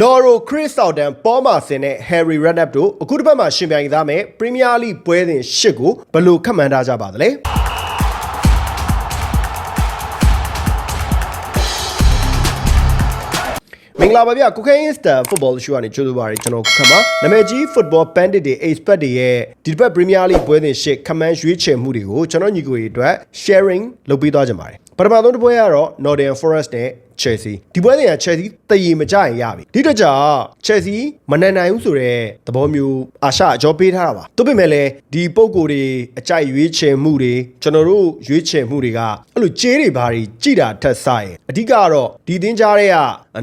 Loro Chris Southern ပေါ်မာဆင်နဲ့ Harry Redknapp တို့အခုတစ်ပတ်မှာရှင်ပြိုင်သားမဲ့ Premier League ပွဲစဉ်၈ကိုဘယ်လိုခန့်မှန်းထားကြပါသလဲမင်္ဂလာပါဗျာ Cocaine Star Football Show ကနေကြိုဆိုပါရစေကျွန်တော်ခမနာမည်ကြီး Football Bandit တွေ Expert တွေရဲ့ဒီတစ်ပတ် Premier League ပွဲစဉ်၈ခန့်မှန်းရွေးချယ်မှုတွေကိုကျွန်တော်ညီကိုတွေအတွက် sharing လုပ်ပေးသွားကြပါတယ်ပထမဆုံးတစ်ပွဲကတော့ Nottingham Forest နဲ့ Chelsea ဒီပွဲတွေက Chelsea တည်ရမကြရင်ရပြီဒီတော့ကြောင့် Chelsea မနိုင်နိုင်ဘူးဆိုတော့သဘောမျိုးအာရှအကြောပေးထားတာပါသို့ပေမဲ့လည်းဒီပုံကိုယ်တွေအကြိုက်ရွေးချယ်မှုတွေကျွန်တော်တို့ရွေးချယ်မှုတွေကအဲ့လိုကြေးတွေဘာတွေကြည်တာထက်ဆိုင်အဓိကကတော့ဒီသင်းကြားတွေက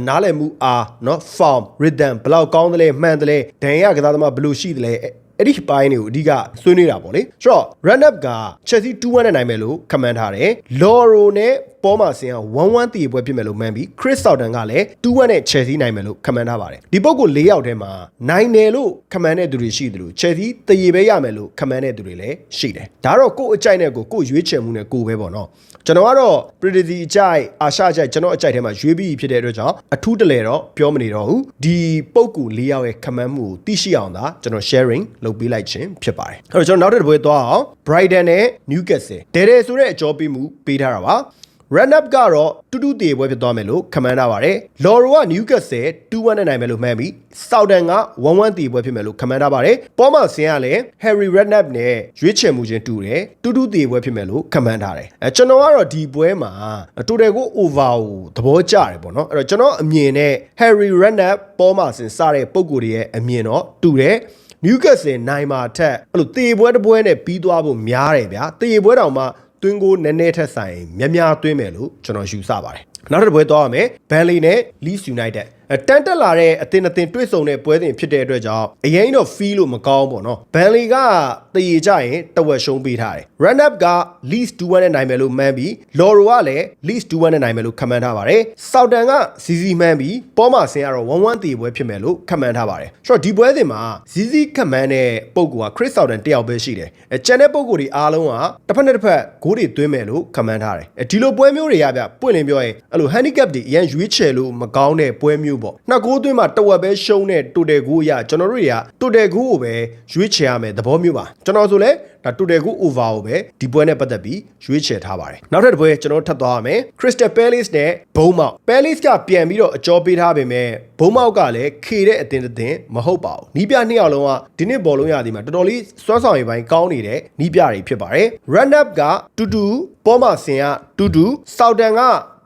နားလည်မှုအားเนาะ form rhythm ဘယ်လောက်ကောင်းသလဲမှန်သလဲဒဏ်ရကစားသမားဘယ်လိုရှိသလဲအဲ့ဒီပိုင်းတွေကိုအဓိကဆွေးနွေးတာပေါ့လေဆိုတော့ run up က Chelsea 2-1နဲ့နိုင်မယ်လို့ခန့်မှန်းထားတယ် Loro နဲ့ ပေါ်မှာဆင်က1-1တည်ပွဲဖြစ်မယ်လို့မှန်းပြီး Chris Southern ကလည်း2-1နဲ့ Chelsea နိုင်မယ်လို့ခန့်မှန်းထားပါတယ်ဒီပုတ်ကို၄ယောက်ထဲမှာနိုင်တယ်လို့ခန့်မှန်းတဲ့သူတွေရှိတယ်လို့ Chelsea တည်ပဲရမယ်လို့ခန့်မှန်းတဲ့သူတွေလည်းရှိတယ်ဒါတော့ကိုယ့်အကြိုက်နဲ့ကိုကိုယ့်ရွေးချယ်မှုနဲ့ကိုယ်ပဲပေါ့နော်ကျွန်တော်ကတော့ Predigy အကြိုက်အာရှအကြိုက်ကျွန်တော်အကြိုက်ထဲမှာရွေးပြီးဖြစ်တဲ့အတွက်ကြောင့်အထူးတလဲတော့ပြောမနေတော့ဘူးဒီပုတ်ကို၄ယောက်ရဲ့ခန့်မှန်းမှုကိုသိရှိအောင်သာကျွန်တော် sharing လုပ်ပေးလိုက်ခြင်းဖြစ်ပါတယ်အဲ့တော့ကျွန်တော်နောက်တစ်ပွဲသွားအောင် Brighton နဲ့ Newcastle ဒဲဒဲဆိုတဲ့အကြောပေးမှုပေးထားတာပါ run up ကတော့တူတူတည်ပွဲဖြစ်သွားမယ်လို့ခန့်မှန်းထားပါတယ်။ Loro က Newcastle 2-1နဲ့နိုင်မယ်လို့မှန်းပြီး Southampton က1-1တည်ပွဲဖြစ်မယ်လို့ခန့်မှန်းထားပါတယ်။ပေါ်မှာဆင်ကလည်း Harry Redknapp နဲ့ရွေးချယ်မှုချင်းတူတယ်။တူတူတည်ပွဲဖြစ်မယ်လို့ခန့်မှန်းထားတယ်။အဲကျွန်တော်ကတော့ဒီပွဲမှာတိုတယ်ကို over ကိုသဘောကျတယ်ပေါ့နော်။အဲ့တော့ကျွန်တော်အမြင်နဲ့ Harry Redknapp ပေါ်မှာဆင်စတဲ့ပုံကိုယ်တွေရဲ့အမြင်တော့တူတယ်။ Newcastle နိုင်မှာထက်အဲ့လိုတေပွဲတစ်ပွဲနဲ့ပြီးသွားဖို့များတယ်ဗျာတေပွဲတောင်မှ သွင်းကိုနည်းနည်းထက်ဆိုင်များများသွင်းမယ်လို့ကျွန်တော်ယူဆပါတယ်နောက်တစ်ပွဲသွားရမယ်ဘန်လီနဲ့ Leeds United တန်တက်လာတဲ့အသင်းအသင်းတွေ့ဆုံတဲ့ပွဲစဉ်ဖြစ်တဲ့အတွက်ကြောင့်အရင်တော့ feel လို့မကောင်းပေါ့နော်ဘန်လီကတည်ရကြရင်တဝက်ရှုံးပေးထားတယ် run up က Leeds 2-1နဲ့နိုင်မယ်လို့မှန်းပြီး Loro ကလည်း Leeds 2-1နဲ့နိုင်မယ်လို့ခန့်မှန်းထားပါတယ် Southampton က ZZ မှန်းပြီးပေါ်မှာဆင်ကတော့1-1တည်ပွဲဖြစ်မယ်လို့ခန့်မှန်းထားပါတယ်ဆိုတော့ဒီပွဲစဉ်မှာ ZZ ခန့်မှန်းတဲ့ပုံက Chris Southampton တယောက်ပဲရှိတယ်အဲကျန်တဲ့ပုံကိုယ်တွေအားလုံးကတစ်ဖက်နဲ့တစ်ဖက်ဂိုးတွေသွင်းမယ်လို့ခန့်မှန်းထားတယ်အဲဒီလိုပွဲမျိုးတွေကဗျပွင့်လင်းပြောရင်အဲ့လို handicap တွေအရင်ရွေးချယ်လို့မကောင်းတဲ့ပွဲမျိုးပေါ့နှစ်ဂိုးသွင်းမှာတဝက်ပဲရှုံးတဲ့တိုတယ်ဂိုးအရကျွန်တော်တို့တွေကတိုတယ်ဂိုးကိုပဲရွေးချယ်ရမယ်သဘောမျိုးပါကျွန်တော်ဆိုလဲဒါတိုတယ်ဂိုး over ကိုပဲဒီပွဲနဲ့ပတ်သက်ပြီးရွေးချယ်ထားပါတယ်နောက်ထပ်တစ်ပွဲကျွန်တော်ထပ်သွားရမယ် Crystal Palace နဲ့ Bournemouth Palace ကပြန်ပြီးတော့အကြောပေးထားပေမဲ့ Bournemouth ကလည်းခေတဲ့အသင်းတစ်သင်းမဟုတ်ပါဘူးနီးပြနှစ်ယောက်လုံးကဒီနှစ်ဘောလုံးရသည်မှာတော်တော်လေးစွမ်းဆောင်ရည်ပိုင်းကောင်းနေတဲ့နီးပြတွေဖြစ်ပါတယ် Run up ကတူတူပေါ်မှာဆင်ကတူတူ Southampton က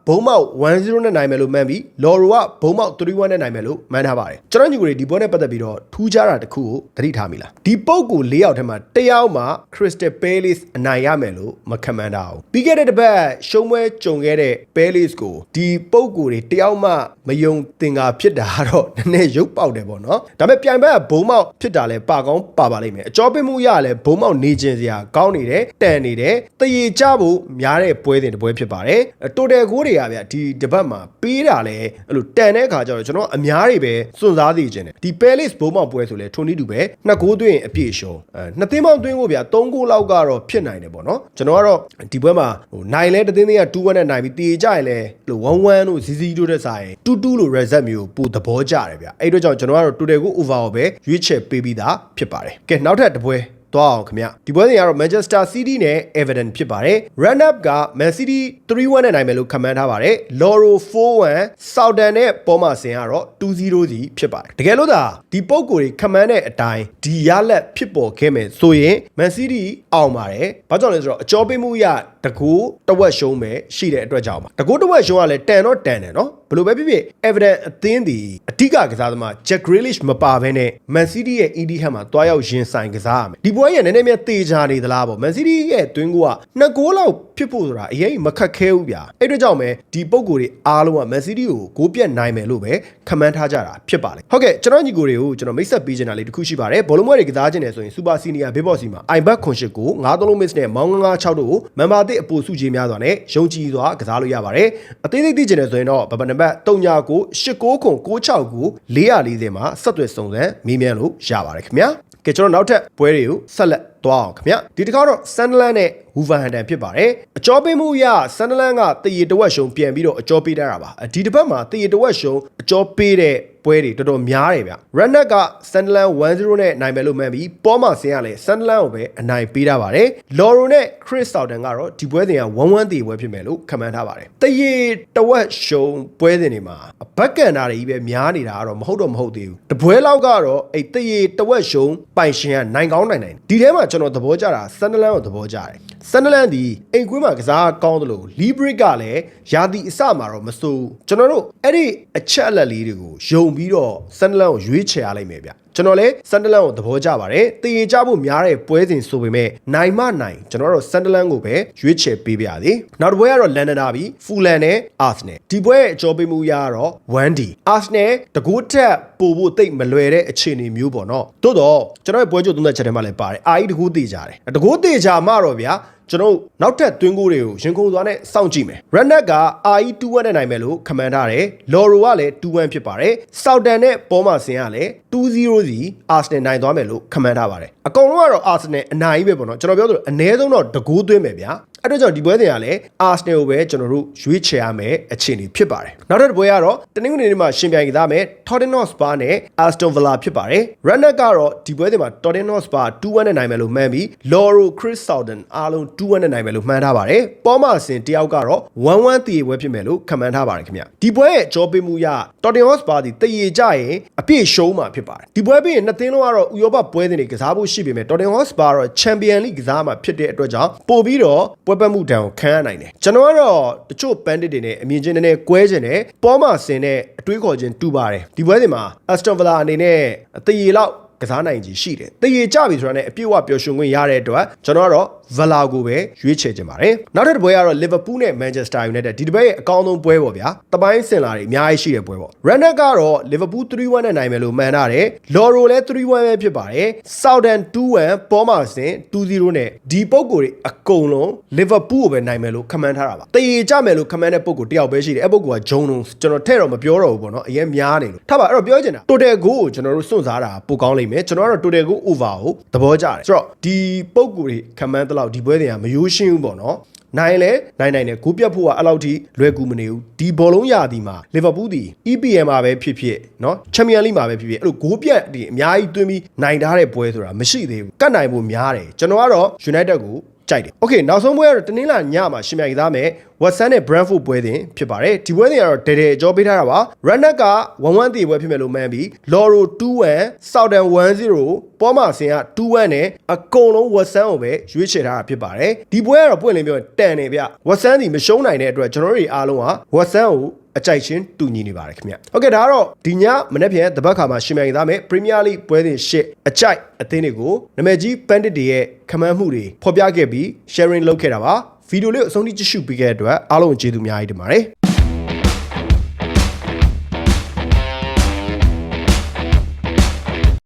ဘုံမောက်1-0နဲ့နိုင်မယ်လို့မှန်းပြီးလော်ရိုကဘုံမောက်3-1နဲ့နိုင်မယ်လို့မှန်းထားပါတယ်ကျွန်တော်ညီကိုတွေဒီပွဲနဲ့ပတ်သက်ပြီးတော့ထူးခြားတာတစ်ခုကိုသတိထားမိလားဒီပုတ်ကို၄ယောက်ထဲမှာတစ်ယောက်မှ Crystal Palace အနိုင်ရမယ်လို့မခန့်မှန်းတာဘူးပြီးခဲ့တဲ့တစ်ပတ်ရှုံးပွဲကြုံခဲ့တဲ့ Palace ကိုဒီပုတ်ကိုတွေတစ်ယောက်မှမယုံသင်္ကာဖြစ်တာတော့နည်းနည်းရုပ်ပေါက်တယ်ပေါ့နော်ဒါပေမဲ့ပြိုင်ဘက်ကဘုံမောက်ဖြစ်တာလဲပါကောင်းပါပါလိမ့်မယ်အကြောပင်မှုရလဲဘုံမောက်နေခြင်းစရာကောင်းနေတယ်တန်နေတယ်တရေကြဖို့များတဲ့ပွဲစဉ်တစ်ပွဲဖြစ်ပါတယ်တိုတယ်ကိုတွေကဗျဒီတပတ်မှာပေးတာလဲအဲ့လိုတန်တဲ့အခါကျတော့ကျွန်တော်အများတွေပဲစွန့်စားသိခြင်းတယ်ဒီ Palace ဘုံမောက်ပွဲဆိုလဲထုံနည်းတူပဲနှစ်ဂိုးသွင်းအပြည့်ရှုံးအဲနှစ်သင်းမောက်သွင်းကိုဗျသုံးဂိုးလောက်ကတော့ဖြစ်နိုင်တယ်ပေါ့နော်ကျွန်တော်ကတော့ဒီပွဲမှာဟိုနိုင်လဲတသင်းသေးက2-1နဲ့နိုင်ပြီးတေကြရင်လဲလို့1-1လို့ဇီဇီတို့တဲ့ဆိုင်2-2လို့ reset မျိုးပိုသဘောကျတယ်ဗျအဲ့တို့ကြောင့်ကျွန်တော်ကတော့ total ကို over ကိုပဲရွေးချယ်ပေးပြီးသားဖြစ်ပါတယ်ကဲနောက်ထပ်တစ်ပွဲ သွားအောင်ခင်ဗျဒီပွဲစဉ်ကတော့ Manchester City နဲ့ Everton ဖြစ်ပါတယ် run up က Man City 3-1နဲ့နိုင်မယ်လို့ခန့်မှန်းထားပါတယ် Loro 4-1 Southampton နဲ့ပေါ်မှာဆင်ကတော့2-0စီဖြစ်ပါတယ်တကယ်လို့သာဒီပုံကိုယ်တွေခန့်မှန်းတဲ့အတိုင်းဒီရလက်ဖြစ်ပေါ်ခဲ့မယ်ဆိုရင် Man City အောင်ပါတယ်ဘာကြောင့်လဲဆိုတော့အကျော်ပေးမှုရ တကူတဝက်ရှုံးပဲရှိတဲ့အတွက်ကြောင့်ပါတကူတဝက်ရှုံးကလည်းတန်တော့တန်တယ်နော်ဘယ်လိုပဲဖြစ်ဖြစ် Everton အသင်းဒီအဓိကကစားသမား Jack Grealish မပါဘဲနဲ့ Man City ရဲ့ ED ဟမ်မှာတွားရောက်ရင်ဆိုင်ကစားရမယ်ဒီပွဲရနည်းနည်းများတေချာနေသလားပေါ့ Man City ရဲ့တွင်းကိုကနှစ်ဂိုးလောက်ဖြစ်ဖို့ဆိုတာအရင်မခက်ခဲဘူးဗျာအဲ့အတွက်ကြောင့်ပဲဒီပုံကိုယ်တွေအားလုံးက Man City ကိုဂိုးပြတ်နိုင်မယ်လို့ပဲခန့်မှန်းထားကြတာဖြစ်ပါလေဟုတ်ကဲ့ကျွန်တော်ညီကိုတွေကိုကျွန်တော်မိတ်ဆက်ပေးချင်တာလေးတစ်ခုရှိပါတယ်ဘောလုံးပွဲတွေကစားခြင်းတယ်ဆိုရင် Super Senior ဘေးဘော့စီမှာ iBet ခွန်ရှစ်ကို9-3 miss နဲ့မောင်း9-6တို့ကိုမန်ပါတစ်အပူစုကြီးများစွာနဲ့ယုံကြည်စွာကစားလို့ရပါတယ်အသေးစိတ်သိချင်တယ်ဆိုရင်တော့ဘဘနံပါတ်39ကို89ခွန်96ကို440မှာဆက်သွယ်စုံစမ်းမေးမြန်းလို့ရပါတယ်ခင်ဗျာကဲကျွန်တော်နောက်ထပ်ပွဲတွေကိုဆက်လက် သွားအောင်ခင်ဗျဒီတစ်ခါတော့ဆန်ဒလန်နဲ့ဝူဗန်ဟန်တန်ဖြစ်ပါတယ်အကျော်ပေးမှုအရဆန်ဒလန်ကတရီတဝက်ရှုံပြန်ပြီးတော့အကျော်ပေးတတ်တာပါဒီတစ်ပတ်မှာတရီတဝက်ရှုံအကျော်ပေးတဲ့ပွဲတွေတော်တော်များတယ်ဗျရန်နက်ကဆန်ဒလန်1-0နဲ့နိုင်မယ်လို့မှန်းပြီးပေါ်မှာဆင်းရလဲဆန်ဒလန်ကိုပဲအနိုင်ပေးထားပါတယ်လော်ရိုနဲ့ခရစ်ဆော်တန်ကတော့ဒီပွဲစဉ်က1-1တီပွဲဖြစ်မယ်လို့ခန့်မှန်းထားပါတယ်တရီတဝက်ရှုံပွဲစဉ်တွေမှာဘက်ကန်တာတွေကြီးပဲများနေတာကတော့မဟုတ်တော့မဟုတ်သေးဘူးတပွဲလောက်ကတော့အဲ့တရီတဝက်ရှုံပိုင်ရှင်ကနိုင်ကောင်းနိုင်နိုင်ဒီထဲမှာကျွန်တော်သဘောကျတာဆန်ဒလန်ကိုသဘောကျတယ်ဆန်ဒလန်ဒီအိမ်ကွင်းမှာကစားကောင်းတယ်လို့လီဘရစ်ကလည်းယာတီအစမှာတော့မစိုးကျွန်တော်တို့အဲ့ဒီအချက်အလက်လေးတွေကိုယုံပြီးတော့ဆန်ဒလန်ကိုရွေးချယ်ရလိုက်မယ်ဗျ ကျွန်တော်လည်းဆန်ဒလန်ကိုသဘောကျပါတယ်တည်ရကြဖို့များတဲ့ပွဲစဉ်ဆိုပေမဲ့နိုင်မနိုင်ကျွန်တော်တို့ဆန်ဒလန်ကိုပဲရွေးချယ်ပေးပါရသည်နောက်တစ်ပွဲကတော့လန်ဒန်ဒါဘီဖူလန်နဲ့အာဆနယ်ဒီပွဲရဲ့အကျော်ပေးမှုရတော့ 1D အာဆနယ်တကူးတက်ပို့ဖို့တိတ်မလွယ်တဲ့အခြေအနေမျိုးပေါ့နော်သို့တော့ကျွန်တော်ရဲ့ပွဲကြိုသုံးသက်ချက်ထဲမှာလည်းပါတယ်အာအီတကူးတေကြတယ်တကူးတေကြမှတော့ဗျာ ကျွန်တော်နောက်ထပ်သွင်းကိုတွေကိုရင်ခုန်သွားနဲ့စောင့်ကြည့်မယ်။ Redneck က RE21 နဲ့နိုင်မယ်လို့ခမန်ထားတယ်။ Loro ကလည်း21ဖြစ်ပါတယ်။ Southampton နဲ့ပေါ်မာဆင်ကလည်း2-0စီ Arsenal နိုင်သွားမယ်လို့ခမန်ထားပါတယ်။အကုန်လုံးကတော့ Arsenal အနိုင်ပဲပေါ့နော်။ကျွန်တော်ပြောသလိုအနည်းဆုံးတော့တကူးသွင်းမယ်ဗျာ။အဲ့တော့ကြောင့်ဒီပွဲစဉ်ကလည်း Arsenal ကိုပဲကျွန်တော်တို့ရွေးချယ်ရမယ်အခြေအနေဖြစ်ပါတယ်။နောက်တစ်ပွဲကတော့တနင်္ဂနွေနေ့မှာရှင်ပြိုင်ကစားမယ် Tottenham Hotspur နဲ့ Aston Villa ဖြစ်ပါတယ်။ Redneck ကတော့ဒီပွဲစဉ်မှာ Tottenham Hotspur 2-1နဲ့နိုင်မယ်လို့မှန်းပြီး Loro Chris Southampton အားလုံး2-1နဲ့နိုင်မယ်လို့မှန်းထားပါတယ်။ပေါ်မာဆင်တယောက်ကတော့1-1တည်ပွဲဖြစ်မယ်လို့ခန့်မှန်းထားပါတယ်ခင်ဗျ။ဒီပွဲရဲ့ကြောပေးမှုရ Tottenham Hotspur ဒီတည်ရကြရင်အပြည့်ရှုံးမှာဖြစ်ပါတယ်။ဒီပွဲပြီးရင်နှစ်သင်းလုံးကတော့ဥရောပပွဲစဉ်တွေကစားဖို့ရှိပေမဲ့ Tottenham Hotspur ကတော့ Champions League ကစားမှာဖြစ်တဲ့အတွက်ကြောင့်ပို့ပြီးတော့ပွဲပတ်မှုတန်ကိုခံရနိုင်တယ်ကျွန်တော်ကတော့တချို့ bandit တွေနဲ့အမြင်ချင်းတွေနဲ့ကွဲခြင်းနဲ့ပေါ်မှာဆင်တဲ့အတွေးခေါ်ခြင်းတူပါတယ်ဒီပွဲစဉ်မှာ Aston Villa အနေနဲ့တရေလောက်ကစားနိုင်ခြင်းရှိတယ်တရေကြပြီဆိုတာနဲ့အပြည့်အဝပျော်ရွှင်ခွင့်ရတဲ့အတွက်ကျွန်တော်ကတော့ Villa ကိုပဲရွေးချယ်ခြင်းပါတယ်နောက်ထပ်တစ်ပွဲကတော့ Liverpool နဲ့ Manchester United ဒီတစ်ပွဲရဲ့အကောင်းဆုံးပွဲပေါ့ဗျာတပိုင်းစင်လာတွေအများကြီးရှိတဲ့ပွဲပေါ့ Renner ကတော့ Liverpool 3-1နဲ့နိုင်မယ်လို့မှန်းထားတယ် Loro လည်း3-1ပဲဖြစ်ပါတယ် Southampton 2-1ပေါ်မှာဆင်2-0နဲ့ဒီပုံကိုယ်တွေအကုန်လုံး Liverpool ကိုပဲနိုင်မယ်လို့ခန့်မှန်းထားတာပါတရေကြမယ်လို့ခန့်မှန်းတဲ့ပုံကိုတယောက်ပဲရှိတယ်အဲ့ပုံကဂျုံလုံးကျွန်တော်ထဲ့တော့မပြောတော့ဘူးပေါ့နော်အရင်များနေလို့ထားပါအဲ့တော့ပြောချင်တာ total goal ကိုကျွန်တော်တို့စွန့်စားတာပိုကောင်းလိမ့်မယ်ကျွန်တော်ကတော့ total goal over ကိုသဘောကျတယ်ဆိုတော့ဒီပုံကိုယ်တွေခန့်မှန်းတလောက်ဒီပွဲတွေကမရိုးရှင်းဘူးပေါ့နော်နိုင်လဲနိုင်နိုင်တယ်ဂိုးပြတ်ဖို့ကအဲ့လောက်ထိလွယ်ကူမနေဘူးဒီဘောလုံးရာသီမှာလီဗာပူးဒီ EPL မှာပဲဖြစ်ဖြစ်เนาะချန်ပီယံလိမှာပဲဖြစ်ဖြစ်အဲ့လိုဂိုးပြတ်ဒီအများကြီးသွင်းပြီးနိုင်ထားတဲ့ပွဲဆိုတာမရှိသေးဘူးကတ်နိုင်ဖို့များတယ်ကျွန်တော်ကတော့ United ကို ကြိုက်တယ်။ Okay နောက်ဆုံးပွဲကတော့တနင်္လာညမှာရှင်မြိုင်ကစားမယ်။ Watson နဲ့ Brentford ပွဲတင်ဖြစ်ပါတယ်။ဒီပွဲတင်ကတော့ဒဲဒဲအကျော်ပေးထားတာပါ။ Redneck က1-1တီပွဲဖြစ်မယ်လို့မှန်းပြီး Loro 2-1 Southern 1-0ပေါ်မှာဆင်က2-1နဲ့အကုန်လုံး Watson ကိုပဲရွေးချယ်ထားတာဖြစ်ပါတယ်။ဒီပွဲကတော့ပွင့်လင်းပြောတန်နေဗျ။ Watson ဒီမရှုံးနိုင်တဲ့အတွက်ကျွန်တော်တို့အားလုံးက Watson ကို အကြိုက်ချင်းတူညီနေပါတယ်ခင်ဗျ။ Okay ဒါကတော့ဒီညမနေ့ပြန်တပတ်ခါမှာရှင်မြိုင်သားမယ် Premier League ပွဲစဉ်ရှစ်အကြိုက်အသင်းတွေကိုနာမည်ကြီး Bandit တွေရဲ့ခမန်းမှုတွေဖော်ပြခဲ့ပြီး sharing လုပ်ခဲ့တာပါ။ဗီဒီယိုလေးကိုအဆုံးထိကြည့်ရှုပေးခဲ့တဲ့အတွက်အားလုံးကျေးဇူးအများကြီးတင်ပါတယ်။